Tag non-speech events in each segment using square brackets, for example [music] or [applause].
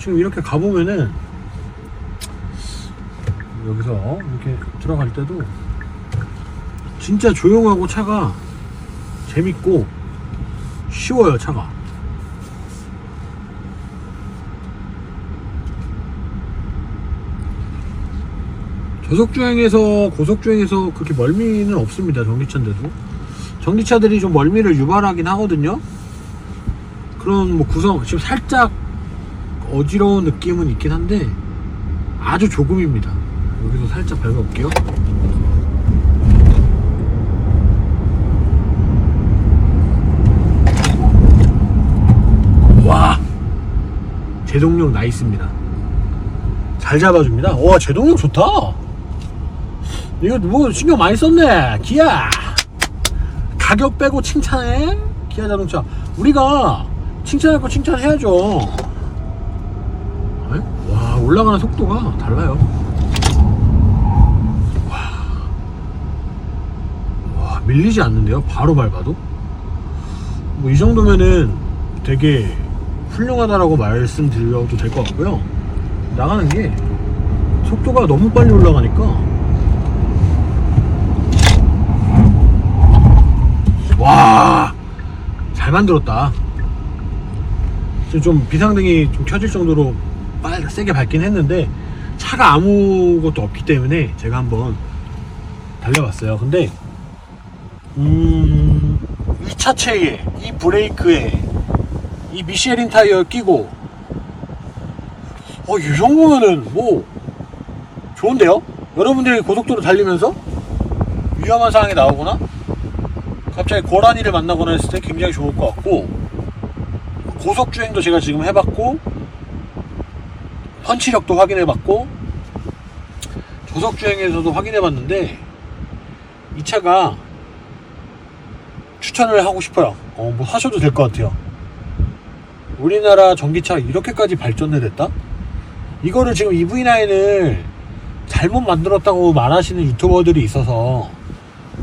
지금 이렇게 가보면은 여기서 이렇게 들어갈 때도 진짜 조용하고 차가 재밌고 쉬워요 차가. 저속주행에서 고속주행에서 그렇게 멀미는 없습니다 전기차인데도. 전기차들이 좀 멀미를 유발하긴 하거든요. 그런 뭐 구성 지금 살짝 어지러운 느낌은 있긴 한데 아주 조금입니다. 여기서 살짝 밟아볼게요. 와! 제동력 나이스입니다. 잘 잡아줍니다. 와 제동력 좋다! 이거 뭐 신경 많이 썼네 기아! 가격 빼고 칭찬해? 기아 자동차. 우리가 칭찬할 거 칭찬해야죠 올라가는 속도가 달라요. 와, 와 밀리지 않는데요? 바로 밟아도? 뭐 이 정도면은 되게 훌륭하다라고 말씀드려도 될 것 같고요. 나가는 게 속도가 너무 빨리 올라가니까. 와, 잘 만들었다. 지금 좀 비상등이 좀 켜질 정도로 빨리 세게 밟긴 했는데 차가 아무것도 없기 때문에 제가 한번 달려봤어요. 근데 음, 이 차체에 이 브레이크에 이 미쉐린 타이어 끼고 어, 이 정도면은 뭐 좋은데요? 여러분들이 고속도로 달리면서 위험한 상황이 나오거나 갑자기 고라니를 만나거나 했을 때 굉장히 좋을 것 같고 고속 주행도 제가 지금 해봤고 펀치력도 확인해봤고 조속 주행에서도 확인해봤는데 이 차가 추천을 하고 싶어요. 어, 뭐 사셔도 될 것 같아요. 우리나라 전기차 이렇게까지 발전을 했다? 이거를 지금 EV9을 잘못 만들었다고 말하시는 유튜버들이 있어서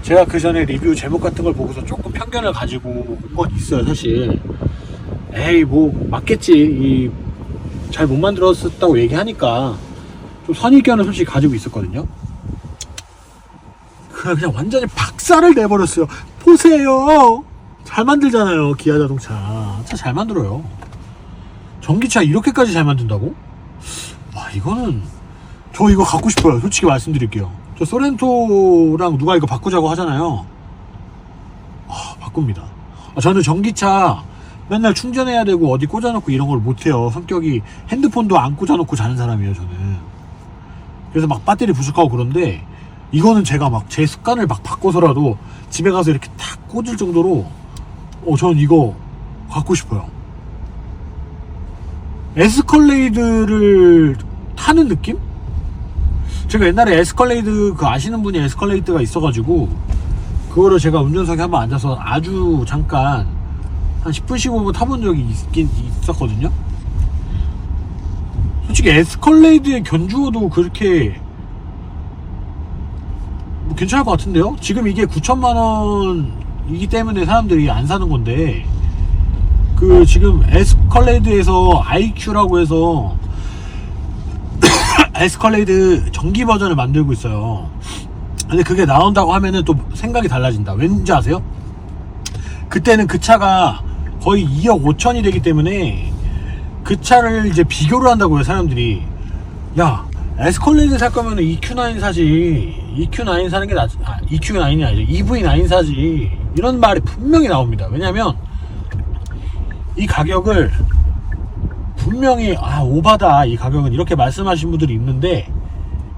제가 그 전에 리뷰 제목 같은 걸 보고서 조금 편견을 가지고 온 건 있어요, 사실. 에이, 뭐, 맞겠지. 이, 잘 못 만들었다고 얘기하니까 좀 선입견을 솔직히 가지고 있었거든요. 그냥 완전히 박살을 내버렸어요. 보세요! 잘 만들잖아요, 기아 자동차. 차 잘 만들어요. 전기차 이렇게까지 잘 만든다고? 와, 이거는, 저 이거 갖고 싶어요. 솔직히 말씀드릴게요. 저 소렌토랑 누가 이거 바꾸자고 하잖아요. 아, 바꿉니다. 아, 저는 전기차 맨날 충전해야 되고 어디 꽂아놓고 이런 걸 못해요. 성격이 핸드폰도 안 꽂아놓고 자는 사람이에요, 저는. 그래서 막 배터리 부족하고 그런데 이거는 제가 막 제 습관을 막 바꿔서라도 집에 가서 이렇게 탁 꽂을 정도로 어, 저는 이거 갖고 싶어요. 에스컬레이드를 타는 느낌? 제가 옛날에 에스컬레이드 그 아시는 분이 에스컬레이드가 있어가지고 그거를 제가 운전석에 한번 앉아서 아주 잠깐 한 10분 15분 타본 적이 있긴 있었거든요 솔직히 에스컬레이드에 견주어도 그렇게 뭐 괜찮을 것 같은데요 지금 이게 9천만 원이기 때문에 사람들이 안 사는 건데 그 지금 에스컬레이드에서 IQ라고 해서 [coughs] 에스컬레이드 전기 버전을 만들고 있어요. 근데 그게 나온다고 하면은 또 생각이 달라진다. 왠지 아세요? 그때는 그 차가 거의 2억 5천이 되기 때문에 그 차를 이제 비교를 한다고요, 사람들이. 야, 에스컬레이드 살 거면 EQ9 사지. EQ9 사는 게 낫, 아, EQ9이 아니죠. EV9 사지. 이런 말이 분명히 나옵니다. 왜냐면 이 가격을 분명히 아 오바다 이 가격은 이렇게 말씀하신 분들이 있는데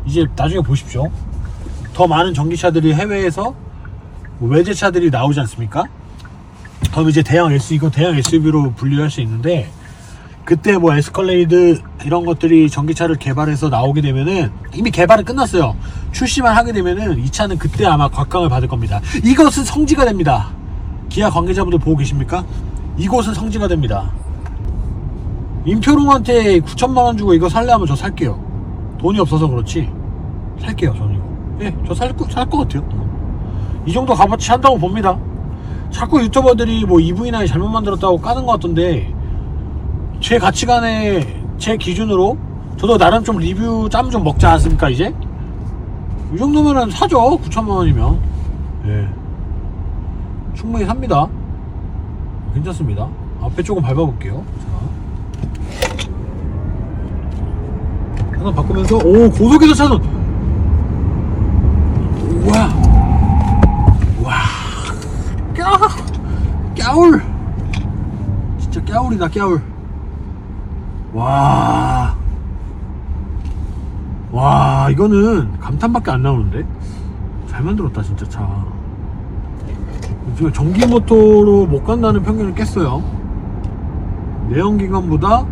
이제 나중에 보십시오 더 많은 전기차들이 해외에서 뭐 외제차들이 나오지 않습니까 그럼 이제 대형 SUV 이건 대형 SUV로 분류할 수 있는데 그때 뭐 에스컬레이드 이런 것들이 전기차를 개발해서 나오게 되면은 이미 개발은 끝났어요 출시만 하게 되면은 이 차는 그때 아마 곽강을 받을 겁니다 이것은 성지가 됩니다 기아 관계자분들 보고 계십니까 이곳은 성지가 됩니다 임표롱한테 9천만 원 주고 이거 살래 하면 저 살게요. 돈이 없어서 그렇지. 살게요, 저는 이거. 예, 저 살, 살것 같아요. 이 정도 값어치 한다고 봅니다. 자꾸 유튜버들이 뭐 EV9 잘못 만들었다고 까는 것 같던데, 제 가치관에 제 기준으로 저도 나름 좀 리뷰 짬 좀 먹지 않습니까 이제? 이 정도면은 사죠 9천만 원이면. 예. 충분히 삽니다. 괜찮습니다. 앞에 조금 밟아볼게요. 자. 차선 바꾸면서 오 고속에서 차선 우와 와 까, 까울 진짜 까울이다 까울 와. 와, 이거는 감탄밖에 안 나오는데? 잘 만들었다, 진짜 차. 지금 전기 모터로 못 간다는 편견을 깼어요. 내연기관보다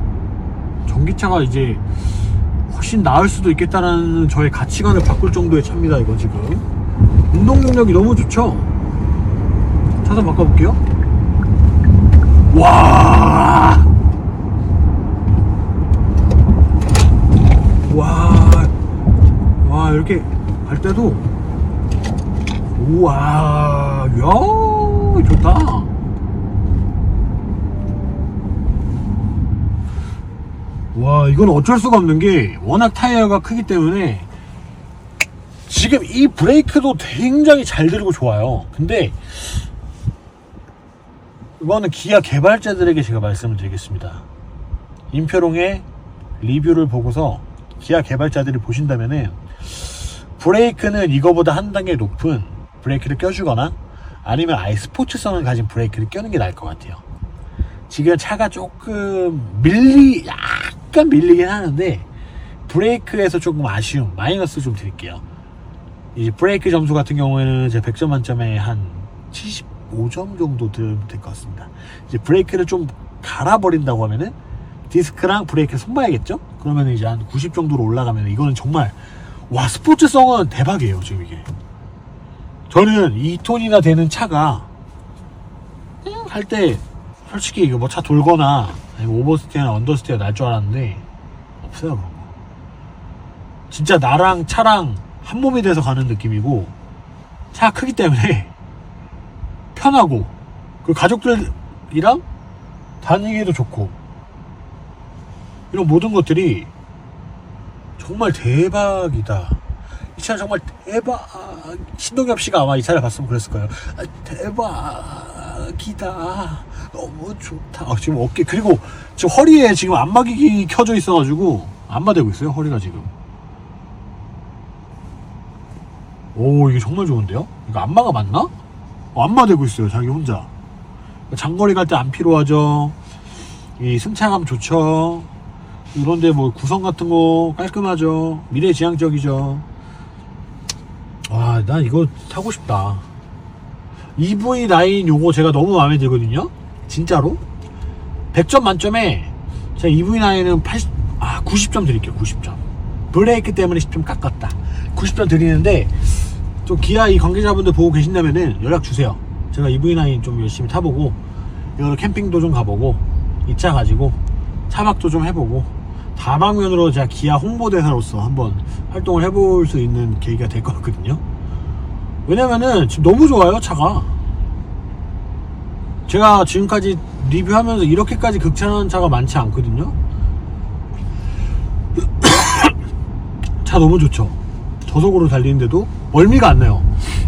전기차가 이제 훨씬 나을 수도 있겠다라는 저의 가치관을 바꿀 정도의 차입니다, 이거 지금. 운동 능력이 너무 좋죠? 차선 바꿔볼게요. 와! 와, 와 이렇게 갈 때도 우와, 야, 좋다. 와, 이건 어쩔 수가 없는 게 워낙 타이어가 크기 때문에 지금 이 브레이크도 굉장히 잘 들고 좋아요. 근데 이거는 기아 개발자들에게 제가 말씀을 드리겠습니다. 임표롱의 리뷰를 보고서 기아 개발자들이 보신다면은 브레이크는 이거보다 한 단계 높은 브레이크를 껴주거나 아니면 아예 스포츠성을 가진 브레이크를 껴는 게 나을 것 같아요. 지금 차가 조금 밀리 약간 밀리긴 하는데 브레이크에서 조금 아쉬움 마이너스 좀 드릴게요. 이 브레이크 점수 같은 경우에는 제 100점 만점에 한 75점 정도 들면 될 것 같습니다. 이제 브레이크를 좀 갈아버린다고 하면은 디스크랑 브레이크 손봐야겠죠? 그러면 이제 한 90 정도로 올라가면 이거는 정말 와 스포츠성은 대박이에요 지금 이게 저는 2톤이나 되는 차가 할때 솔직히 이거 뭐 차 돌거나 아니면 오버스테어나 언더스테어 날줄 알았는데 없어요 그런 거 진짜 나랑 차랑 한 몸이 돼서 가는 느낌이고 차가 크기 때문에 편하고 그 가족들이랑 다니기도 좋고 이런 모든 것들이 정말 대박이다. 이 차는 정말 대박. 신동엽 씨가 아마 이 차를 봤으면 그랬을 거예요. 아, 대박이다. 너무 좋다. 아, 지금 어깨 그리고 지금 허리에 지금 안마기기 켜져 있어가지고 안마되고 있어요. 허리가 지금. 오 이게 정말 좋은데요? 이거 안마가 맞나? 어, 안마되고 있어요. 자기 혼자. 장거리 갈 때안 필요하죠. 이 승차감 좋죠. 이런데 뭐 구성 같은 거 깔끔하죠. 미래지향적이죠. 와, 난 이거 타고 싶다. EV9 요거 제가 너무 마음에 들거든요. 진짜로. 100점 만점에 제가 EV9은 80, 아, 90점 드릴게요. 90점. 브레이크 때문에 10점 깎았다. 90점 드리는데 또 기아 이 관계자분들 보고 계신다면은 연락 주세요. 제가 EV9 좀 열심히 타보고 여러 캠핑도 좀 가보고 이 차 가지고 차박도 좀 해보고 다방면으로 제가 기아 홍보대사로서 한번 활동을 해볼 수 있는 계기가 될 것 같거든요. 왜냐면은 지금 너무 좋아요 차가. 제가 지금까지 리뷰하면서 이렇게까지 극찬하는 차가 많지 않거든요. [coughs] 차 너무 좋죠. 저속으로 달리는데도 멀미가 안 나요.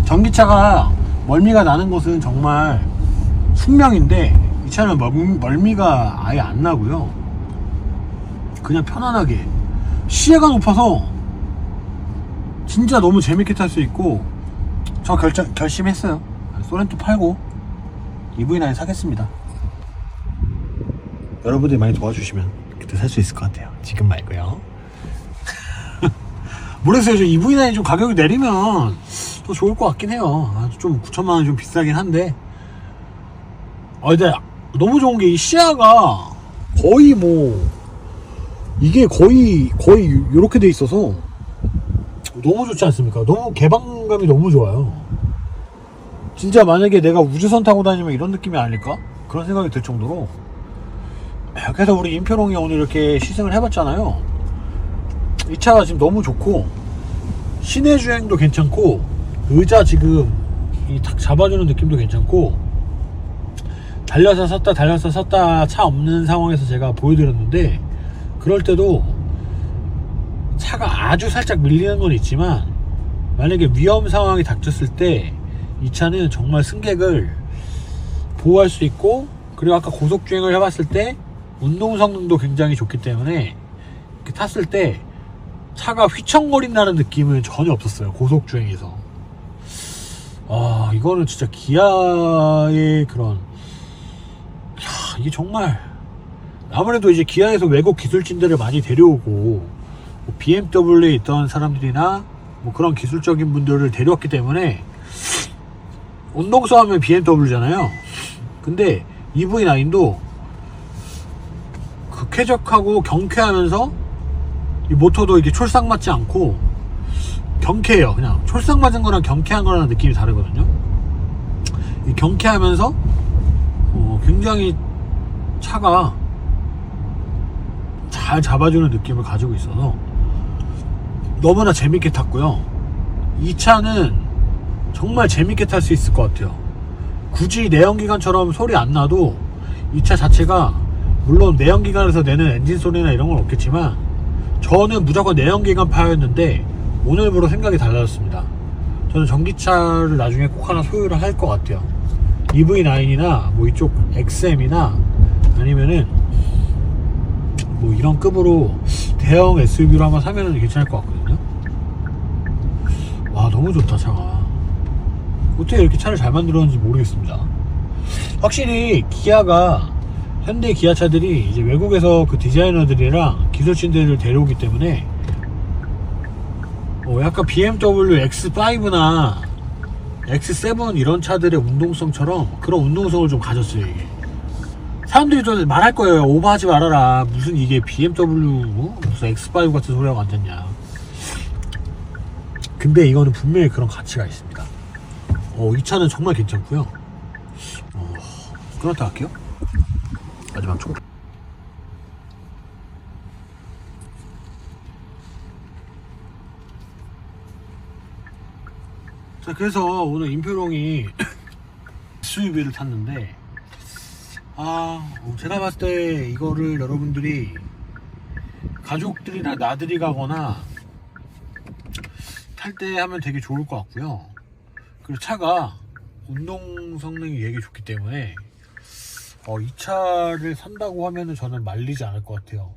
전기차가 멀미가 나는 것은 정말 숙명인데 이 차는 멀, 멀미가 아예 안 나고요. 그냥 편안하게 시야가 높아서 진짜 너무 재밌게 탈 수 있고 저 결정, 결심했어요. 소렌토 팔고 EV9 사겠습니다. 여러분들이 많이 도와주시면 그때 살 수 있을 것 같아요. 지금 말고요. 모르겠어요. 저 EV9이 좀 가격이 내리면 더 좋을 것 같긴 해요. 아, 좀 9천만 원이 좀 비싸긴 한데. 아, 근데 너무 좋은 게 이 시야가 거의 뭐 이게 거의 거의 이렇게 돼 있어서 너무 좋지 않습니까? 너무 개방감이 너무 좋아요. 진짜 만약에 내가 우주선 타고 다니면 이런 느낌이 아닐까? 그런 생각이 들 정도로. 그래서 우리 임표롱이 오늘 이렇게 시승을 해봤잖아요. 이 차가 지금 너무 좋고 시내 주행도 괜찮고 의자 지금 이 탁 잡아주는 느낌도 괜찮고 달려서 섰다 달려서 섰다 차 없는 상황에서 제가 보여드렸는데 그럴 때도 차가 아주 살짝 밀리는 건 있지만 만약에 위험 상황이 닥쳤을 때 이 차는 정말 승객을 보호할 수 있고 그리고 아까 고속 주행을 해봤을 때 운동 성능도 굉장히 좋기 때문에 이렇게 탔을 때 차가 휘청거린다는 느낌은 전혀 없었어요 고속 주행에서 아 이거는 진짜 기아의 그런 야, 이게 정말 아무래도 이제 기아에서 외국 기술진들을 많이 데려오고 뭐 BMW에 있던 사람들이나 뭐 그런 기술적인 분들을 데려왔기 때문에 운동수 하면 BMW잖아요. 근데 EV9도 그 쾌적하고 경쾌하면서 이 모터도 이게 촐싹 맞지 않고 경쾌해요. 그냥 촐싹 맞은 거랑 경쾌한 거랑 느낌이 다르거든요. 이 경쾌하면서 어, 굉장히 차가 잘 잡아주는 느낌을 가지고 있어서 너무나 재밌게 탔고요. 이 차는 정말 재밌게 탈 수 있을 것 같아요. 굳이 내연기관처럼 소리 안 나도 이 차 자체가 물론 내연기관에서 내는 엔진 소리나 이런 건 없겠지만 저는 무조건 내연기관파였는데 오늘부로 생각이 달라졌습니다. 저는 전기차를 나중에 꼭 하나 소유를 할 것 같아요. EV9이나 뭐 이쪽 XM이나 아니면은 뭐 이런 급으로 대형 SUV로 한번 사면은 괜찮을 것 같거든요. 와 너무 좋다 차가. 어떻게 이렇게 차를 잘 만들었는지 모르겠습니다. 확실히 기아가 현대 기아차들이 이제 외국에서 그 디자이너들이랑 기술진들을 데려오기 때문에 어, 약간 BMW X5나 X7 이런 차들의 운동성처럼 그런 운동성을 좀 가졌어요 이게. 사람들이 좀 말할 거예요. 오버하지 말아라. 무슨 이게 BMW 뭐? 무슨 X5 같은 소리하고 앉았냐. 근데 이거는 분명히 그런 가치가 있습니다. 어, 이 차는 정말 괜찮고요. 어, 끊었다 할게요. 마지막 총. 자, 그래서 오늘 임표롱이 SUV를 [coughs] 탔는데, 아, 어, 제가 봤을 때 이거를 여러분들이 가족들이나 나들이 가거나 탈 때 하면 되게 좋을 것 같고요. 그리고 차가 운동 성능이 되게 좋기 때문에 어, 이 차를 산다고 하면은 저는 말리지 않을 것 같아요.